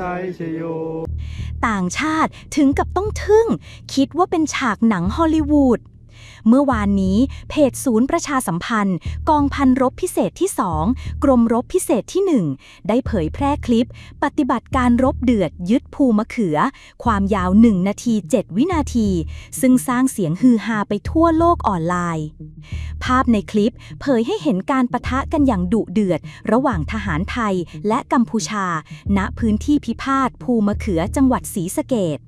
ชัยชโย ต่างชาติถึงกับต้องทึ่ง คิดว่าเป็นฉากหนังฮอลลีวูด เมื่อวานนี้เพจศูนย์ประชาสัมพันธ์ กองพันรบพิเศษที่ 2 กรมรบพิเศษที่ 1 ได้เผยแพร่คลิป ปฏิบัติการรบเดือดยึดภูมะเขือ ความยาว 1 นาที 7 วินาที ซึ่งสร้างเสียงฮือฮาไปทั่วโลกออนไลน์ ภาพในคลิปเผยให้เห็นการประทะกันอย่างดุเดือด ระหว่างทหารไทยและกัมพูชา ณพื้นที่พิพาทภูมะเขือจังหวัดศรีสะเกด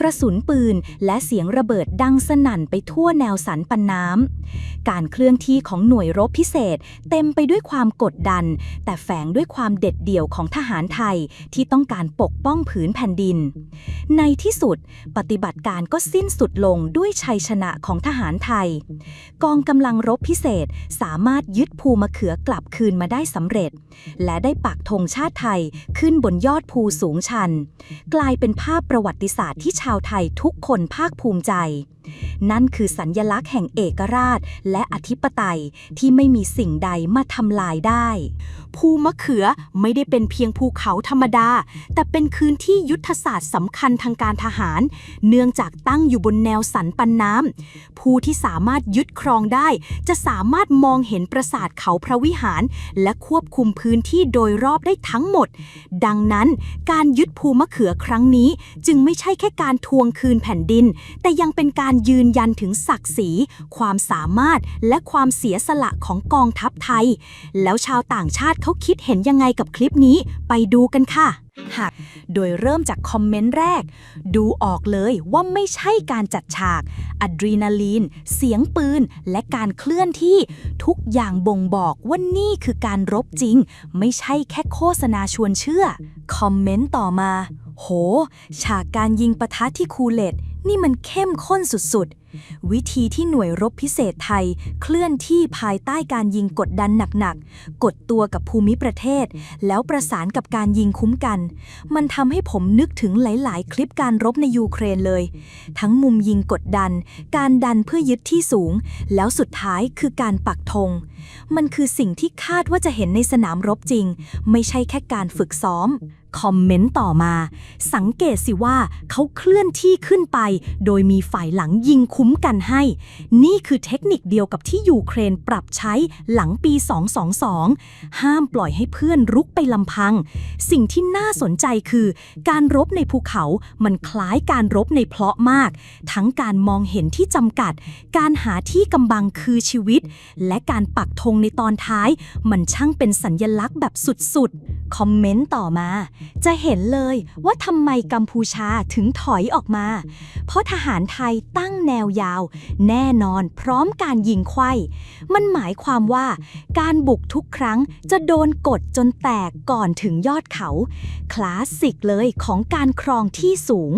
กระสุนปืนและเสียงระเบิดดังสนั่นไปทั่วแนวสันปันน้ำ การเคลื่อนที่ของหน่วยรบพิเศษ เต็มไปด้วยความกดดัน แต่แฝงด้วยความเด็ดเดี่ยวของทหารไทยที่ต้องการปกป้องผืนแผ่นดิน ในที่สุด ปฏิบัติการก็สิ้นสุดลงด้วยชัยชนะของทหารไทย กองกำลังรบพิเศษสามารถยึดภูมะเขือกลับคืนมาได้สำเร็จ และได้ปักธงชาติไทยขึ้นบนยอดภูสูงชัน กลายเป็นภาพประวัติศาสตร์ที่ชาวไทยทุกคนภาคภูมิใจ นั่นคือสัญญลักษณ์แห่งเอกราช และอธิปไตยที่ไม่มีสิ่งใดมาทำลายได้ ภูมะเขือไม่ได้เป็นเพียงภูเขาธรรมดา แต่เป็นคืนที่ยุทธศาสตร์สำคัญทางการทหาร เนื่องจากตั้งอยู่บนแนวสันปันน้ำผู้ที่สามารถยึดครองได้ จะสามารถมองเห็นปราสาทเขาพระวิหาร และควบคุมพื้นที่โดยรอบได้ทั้งหมด ดังนั้นการยึดภูมะเขือครั้งนี้ จึงไม่ใช่แค่การทวงคืนแผ่นดิน แต่ยังเป็นการยืนยันถึงศักดิ์ศรี ความสามารถและความเสียสละของกองทัพไทย แล้วชาวต่างชาติเขาคิดเห็นยังไงกับคลิปนี้ไปดูกันค่ะหากโดยเริ่มจากคอมเมนต์แรก ดูออกเลยว่าไม่ใช่การจัดฉากอะดรีนาลีน เสียงปืน และการเคลื่อนที่ทุกอย่างบ่งบอกว่านี่คือการรบจริง ไม่ใช่แค่โฆษณาชวนเชื่อ คอมเมนต์ต่อมา โห ฉากการยิงปะทะที่คูเลต นี่มันเข้มข้นสุดๆ วิธีที่หน่วยรบพิเศษไทยเคลื่อนที่ภายใต้การยิงกดดันหนักๆ กดตัวกับภูมิประเทศ แล้วประสานกับการยิงคุ้มกัน มันทำให้ผมนึกถึงหลาย ๆ คลิปการรบในยูเครนเลย ทั้งมุมยิงกดดัน การดันเพื่อยึดที่สูง แล้วสุดท้ายคือการปักธง มันคือสิ่งที่คาดว่าจะเห็นในสนามรบจริง ไม่ใช่แค่การฝึกซ้อมคอมเมนต์ต่อมา สังเกตสิว่าเขาเคลื่อนที่ขึ้นไป โดยมีฝ่ายหลังยิงคุ้ม้มกันให้ นี่คือเทคนิคเดียวกับที่ยูเครนปรับใช้หลังปี 222 ห้ามปล่อยให้เพื่อนรุกไปลำพัง สิ่งที่น่าสนใจคือ การรบในภูเขามันคล้ายการรบในเพลาะมาก ทั้งการมองเห็นที่จำกัด การหาที่กำบังคือชีวิต และการปักธงในตอนท้าย มันช่างเป็นสัญญลักษณ์แบบสุดๆ คอมเมนต์ต่อมา จะเห็นเลยว่าทำไมกัมพูชาถึงถอยออกมา เพราะทหารไทยตั้งแนวยาว แน่นอนพร้อมการยิงไขว้มันหมายความว่าการบุกทุกครั้งจะโดนกดจนแตกก่อนถึงยอดเขา คลาสสิกเลยของการครองที่สูง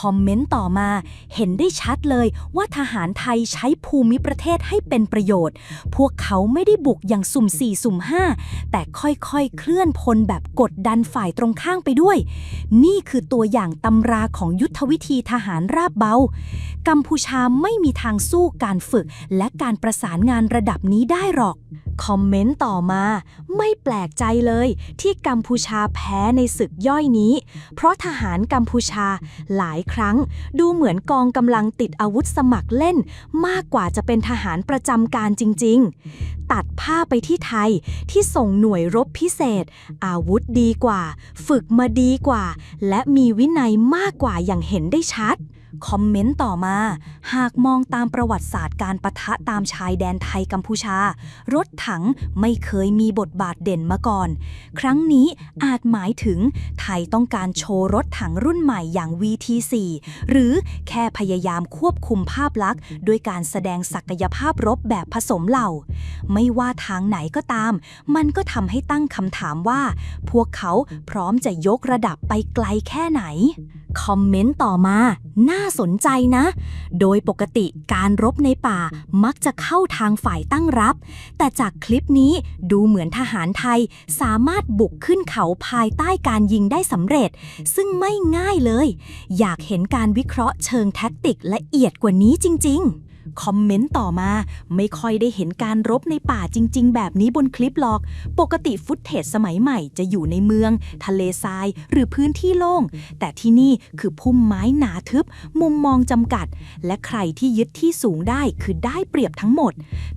คอมเมนต์ต่อมาเห็นได้ชัดเลยว่าทหารไทยใช้ภูมิประเทศให้เป็นประโยชน์ พวกเขาไม่ได้บุกอย่างสุ่มสี่สุ่มห้าแต่ค่อยๆ เคลื่อนพลแบบกดดันฝ่ายตรงข้างไปด้วย นี่คือตัวอย่างตำราของยุทธวิธีทหารราบเบา กัมพูชาไม่มีทางสู้การฝึกและการประสานงานระดับนี้ได้หรอก คอมเมนต์ต่อมา ไม่แปลกใจเลย ที่กัมพูชาแพ้ในศึกย่อยนี้ เพราะทหารกัมพูชาหลายครั้ง ดูเหมือนกองกำลังติดอาวุธสมัครเล่น มากกว่าจะเป็นทหารประจำการจริง ๆ ตัดผ้าไปที่ไทยที่ส่งหน่วยรบพิเศษ อาวุธดีกว่า ฝึกมาดีกว่า และมีวินัยมากกว่าอย่างเห็นได้ชัดคอมเมนต์ต่อมา หากมองตามประวัติศาสตร์การประทะตามชายแดนไทยกัมพูชา รถถังไม่เคยมีบทบาทเด่นมาก่อน ครั้งนี้อาจหมายถึงไทยต้องการโชว์รถถังรุ่นใหม่อย่าง VT 4 หรือแค่พยายามควบคุมภาพลักษณ์ด้วยการแสดงศักยภาพรบแบบผสมเหล่า ไม่ว่าทางไหนก็ตาม มันก็ทำให้ตั้งคำถามว่า พวกเขาพร้อมจะยกระดับไปไกลแค่ไหน คอมเมนต์ต่อมา น่าสนใจนะ โดยปกติการรบในป่ามักจะเข้าทางฝ่ายตั้งรับ แต่จากคลิปนี้ดูเหมือนทหารไทยสามารถบุกขึ้นเขาภายใต้การยิงได้สำเร็จ ซึ่งไม่ง่ายเลย อยากเห็นการวิเคราะห์เชิงแท็กติกละเอียดกว่านี้จริง ๆ คอมเมนต์ต่อมา ไม่ค่อยได้เห็นการรบในป่าจริง ๆ แบบนี้บนคลิปหรอก ปกติฟุตเทจสมัยใหม่จะอยู่ในเมือง ทะเลทราย หรือพื้นที่โล่ง แต่ที่นี่คือพุ่มไม้หนาทึบ มุมมองจำกัด และใครที่ยึดที่สูงได้คือได้เปรียบทั้งหมด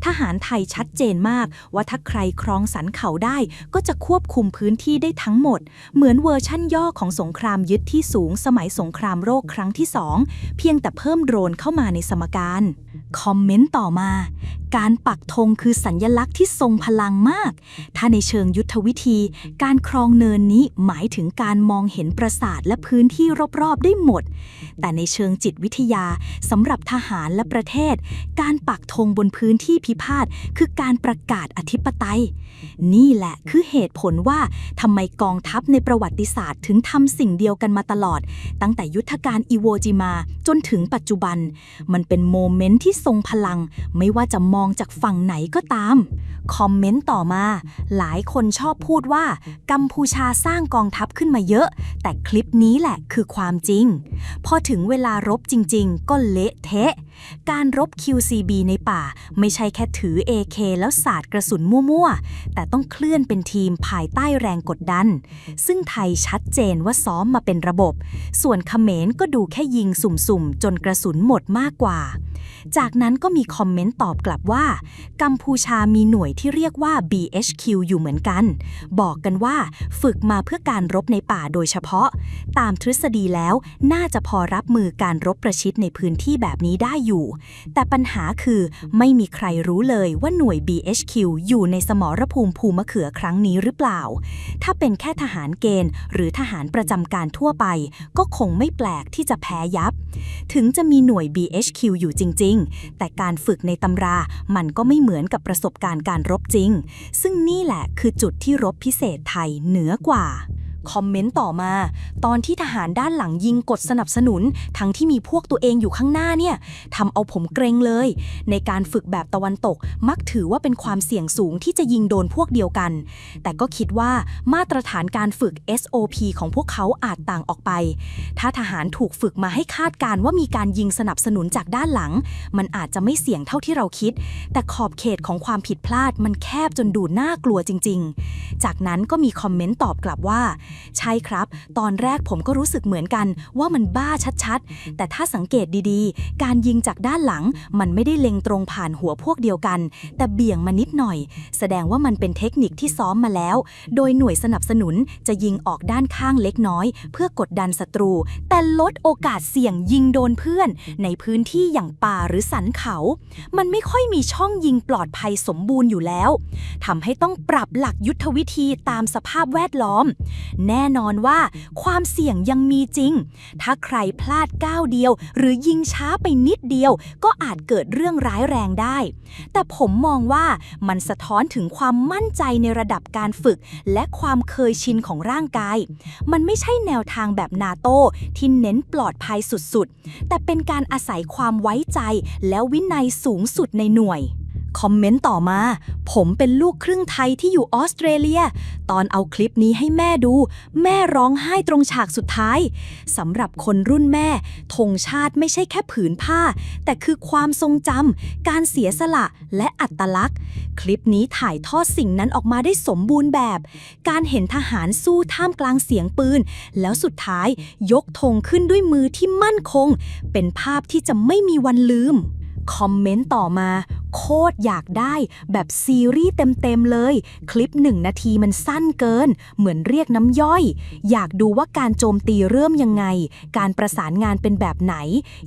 ทหารไทยชัดเจนมาก ว่าถ้าใครครองสันเขาได้ ก็จะควบคุมพื้นที่ได้ทั้งหมด เหมือนเวอร์ชั่นย่อของสงครามยึดที่สูงสมัยสงครามโรคครั้งที่สองเพียงแต่เพิ่มโดรนเข้ามาในสมการคอมเมนต์ต่อมา การปักธงคือสัญญลักษณ์ที่ทรงพลังมาก ถ้าในเชิงยุทธวิธี การครองเนินนี้หมายถึงการมองเห็นปราสาทและพื้นที่รอบๆได้หมด แต่ในเชิงจิตวิทยาสำหรับทหารและประเทศ การปักธงบนพื้นที่พิพาทคือการประกาศอธิปไตย นี่แหละคือเหตุผลว่าทำไมกองทัพในประวัติศาสตร์ ถึงทำสิ่งเดียวกันมาตลอด ตั้งแต่ยุทธการอิโวจิมาจนถึงปัจจุบัน มันเป็นโมเมนต์ที่ทรงพลัง ไม่ว่าจะมองจากฝั่งไหนก็ตาม คอมเมนต์ต่อมา หลายคนชอบพูดว่า กัมพูชาสร้างกองทัพขึ้นมาเยอะ แต่คลิปนี้แหละคือความจริง พอถึงเวลารบจริง ๆ ก็เละเทะ การรบ QCB ในป่า ไม่ใช่แค่ถือ AK แล้วสาดกระสุนมั่วๆ แต่ต้องเคลื่อนเป็นทีมภายใต้แรงกดดัน ซึ่งไทยชัดเจนว่าซ้อมมาเป็นระบบ ส่วนเขมรก็ดูแค่ยิงสุ่มๆ จนกระสุนหมดมากกว่า จากนั้นก็มีคอมเมนต์ตอบกลับว่า กัมพูชามีหน่วยที่เรียกว่า BHQ อยู่เหมือนกัน บอกกันว่าฝึกมาเพื่อการรบในป่าโดยเฉพาะ ตามทฤษฎีแล้วน่าจะพอรับมือการรบประชิดในพื้นที่แบบนี้ได้อยู่ แต่ปัญหาคือไม่มีใครรู้เลยว่าหน่วย BHQ อยู่ในสมรภูมิภูมะเขือครั้งนี้หรือเปล่า ถ้าเป็นแค่ทหารเกณฑ์ หรือทหารประจำการทั่วไป ก็คงไม่แปลกที่จะแพ้ยับ ถึงจะมีหน่วย BHQ อยู่จริงๆแต่การฝึกในตำรามันก็ไม่เหมือนกับประสบการณ์การรบจริง ซึ่งนี่แหละคือจุดที่รบพิเศษไทยเหนือกว่า คอมเมนต์ต่อมา ตอนที่ทหารด้านหลังยิงกดสนับสนุน ทั้งที่มีพวกตัวเองอยู่ข้างหน้าเนี่ยทำเอาผมเกรงเลย ในการฝึกแบบตะวันตก มักถือว่าเป็นความเสี่ยงสูงที่จะยิงโดนพวกเดียวกัน แต่ก็คิดว่ามาตรฐานการฝึก SOP ของพวกเขาอาจต่างออกไป ถ้าทหารถูกฝึกมาให้คาดการณ์ว่ามีการยิงสนับสนุนจากด้านหลัง มันอาจจะไม่เสี่ยงเท่าที่เราคิด แต่ขอบเขตของความผิดพลาดมันแคบจนดูน่ากลัวจริง ๆ จากนั้นก็มีคอมเมนต์ตอบกลับว่าใช่ครับ ตอนแรกผมก็รู้สึกเหมือนกันว่ามันบ้าชัดๆ แต่ถ้าสังเกตดีๆ การยิงจากด้านหลังมันไม่ได้เล็งตรงผ่านหัวพวกเดียวกัน แต่เบี่ยงมานิดหน่อย แสดงว่ามันเป็นเทคนิคที่ซ้อมมาแล้ว โดยหน่วยสนับสนุนจะยิงออกด้านข้างเล็กน้อย เพื่อกดดันศัตรู แต่ลดโอกาสเสี่ยงยิงโดนเพื่อน ในพื้นที่อย่างป่าหรือสันเขา มันไม่ค่อยมีช่องยิงปลอดภัยสมบูรณ์อยู่แล้วทำให้ต้องปรับหลักยุทธวิธีตามสภาพแวดล้อมแน่นอนว่า ความเสี่ยงยังมีจริง ถ้าใครพลาดก้าวเดียว หรือยิงช้าไปนิดเดียว ก็อาจเกิดเรื่องร้ายแรงได้ แต่ผมมองว่ามันสะท้อนถึงความมั่นใจในระดับการฝึก และความเคยชินของร่างกาย มันไม่ใช่แนวทางแบบนาโต้ที่เน้นปลอดภัยสุดๆ แต่เป็นการอาศัยความไว้ใจและวินัยสูงสุดในหน่วย คอมเมนต์ต่อมา ผมเป็นลูกครึ่งไทยที่อยู่ออสเตรเลีย ตอนเอาคลิปนี้ให้แม่ดู แม่ร้องไห้ตรงฉากสุดท้ายสำหรับคนรุ่นแม่ธงชาติไม่ใช่แค่ผืนผ้า แต่คือความทรงจำการเสียสละและอัตลักษณ์ คลิปนี้ถ่ายทอดสิ่งนั้นออกมาได้สมบูรณ์แบบ การเห็นทหารสู้ท่ามกลางเสียงปืน แล้วสุดท้ายยกธงขึ้นด้วยมือที่มั่นคง เป็นภาพที่จะไม่มีวันลืม คอมเมนต์ต่อมา โคตรอยากได้ แบบซีรีส์เต็มๆเลย คลิปหนึ่งนาทีมันสั้นเกิน เหมือนเรียกน้ำย่อย อยากดูว่าการโจมตีเริ่มยังไง การประสานงานเป็นแบบไหน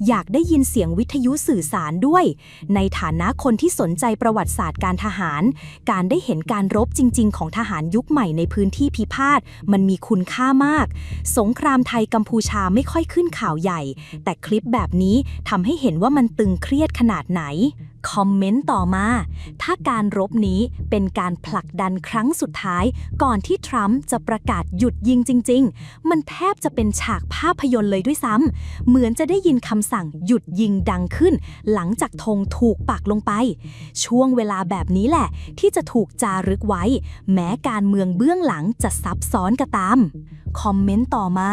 อยากได้ยินเสียงวิทยุสื่อสารด้วย ในฐานะคนที่สนใจประวัติศาสตร์การทหาร การได้เห็นการรบจริง ๆ ของทหารยุคใหม่ในพื้นที่พิพาทมันมีคุณค่ามาก สงครามไทยกัมพูชาไม่ค่อยขึ้นข่าวใหญ่ แต่คลิปแบบนี้ทำให้เห็นว่ามันตึงเครียดขนาดไหน คอมเมนต์ต่อมา ถ้าการรบนี้เป็นการผลักดันครั้งสุดท้าย ก่อนที่ทรัมป์จะประกาศหยุดยิงจริง ๆ มันแทบจะเป็นฉากภาพยนตร์เลยด้วยซ้ำเหมือนจะได้ยินคำสั่งหยุดยิงดังขึ้น หลังจากธงถูกปักลงไป ช่วงเวลาแบบนี้แหละ ที่จะถูกจารึกไว้ แม้การเมืองเบื้องหลังจะซับซ้อนก็ตามคอมเมนต์ต่อมา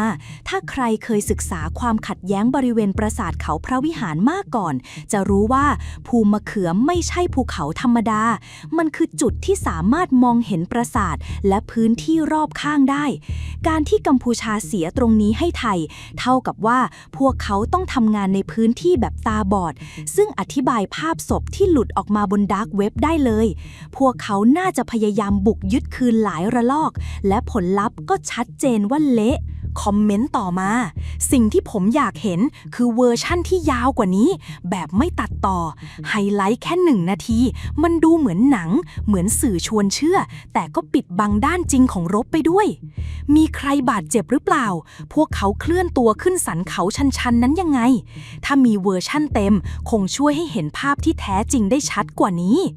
ถ้าใครเคยศึกษาความขัดแย้งบริเวณปราสาทเขาพระวิหารมากก่อน จะรู้ว่าภูมะเขือไม่ใช่ภูเขาธรรมดา มันคือจุดที่สามารถมองเห็นปราสาท และพื้นที่รอบข้างได้ การที่กัมพูชาเสียตรงนี้ให้ไทย เท่ากับว่าพวกเขาต้องทำงานในพื้นที่แบบตาบอด ซึ่งอธิบายภาพศพที่หลุดออกมาบนดาร์กเว็บได้เลย พวกเขาน่าจะพยายามบุกยึดคืนหลายระลอก และผลลัพธ์ก็ชัดเจนว่าเละคอมเมนต์ต่อมา สิ่งที่ผมอยากเห็นคือเวอร์ชั่นที่ยาวกว่านี้ แบบไม่ตัดต่อไฮไลท์แค่หนึ่งนาที มันดูเหมือนหนัง เหมือนสื่อชวนเชื่อ แต่ก็ปิดบังด้านจริงของรบไปด้วย มีใครบาดเจ็บหรือเปล่า พวกเขาเคลื่อนตัวขึ้นสันเขาชันๆ นั้นยังไง ถ้ามีเวอร์ชั่นเต็ม คงช่วยให้เห็นภาพที่แท้จริงได้ชัดกว่านี้